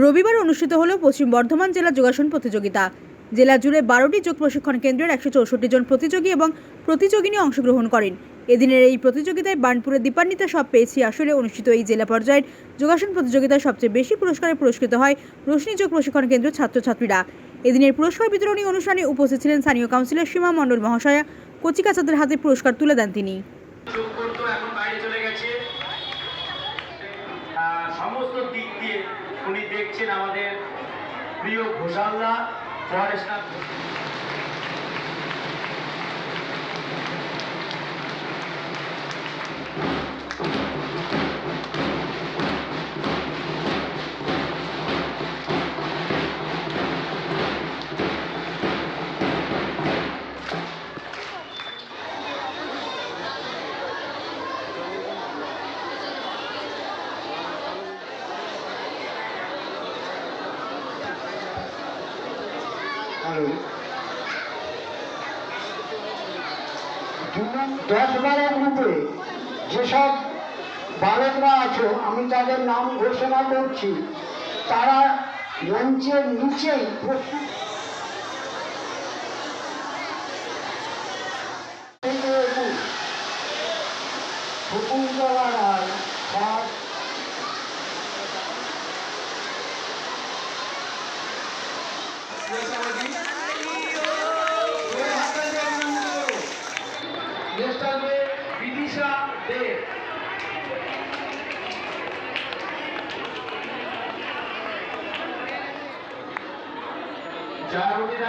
রবিবার অনুষ্ঠিত হলো পশ্চিম বর্ধমান জেলা যোগাসন প্রতিযোগিতা। জেলা জুড়ে বারোটি যোগ প্রশিক্ষণ কেন্দ্রের একশো চৌষট্টি জন প্রতিযোগী এবং প্রতিযোগিনী অংশগ্রহণ করেন। এদিনের এই প্রতিযোগিতায় বার্নপুরের দীপান্বিতা সব পেয়েছি আসলে অনুষ্ঠিত এই জেলা পর্যায়ের যোগাসন প্রতিযোগিতায় সবচেয়ে বেশি পুরস্কারে পুরস্কৃত হয় রোশনী যোগ প্রশিক্ষণ কেন্দ্র ছাত্রছাত্রীরা। এদিনের পুরস্কার বিতরণী অনুষ্ঠানে উপস্থিত ছিলেন স্থানীয় কাউন্সিলর সীমা মণ্ডল মহাশয়া, কচিকাচাদের হাতে পুরস্কার তুলে দেন তিনি। সমস্ত দিক দিয়ে উনি দেখছেন আমাদের প্রিয় ঘোষালদা ফরেস্টার হ্যালো দশ বারের গ্রুপে যেসব বালকরা আছো, আমি তাদের নাম ঘোষণা করছি, তারা মঞ্চের নিচেই প্রস্তুত থেকে একুশ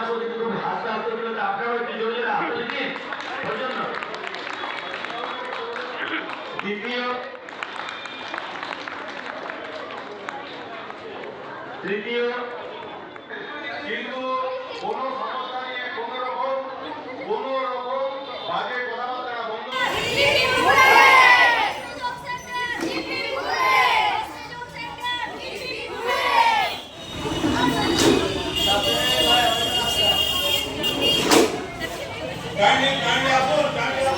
বলতে কিন্তু হাসতে হাসতে গেলে আপনারাও একটু জোরে জোরে হাসতে দিন ওই তৃতীয়। কিন্তু কোনো ডাইনে ডাইনে আসুন ডাইনে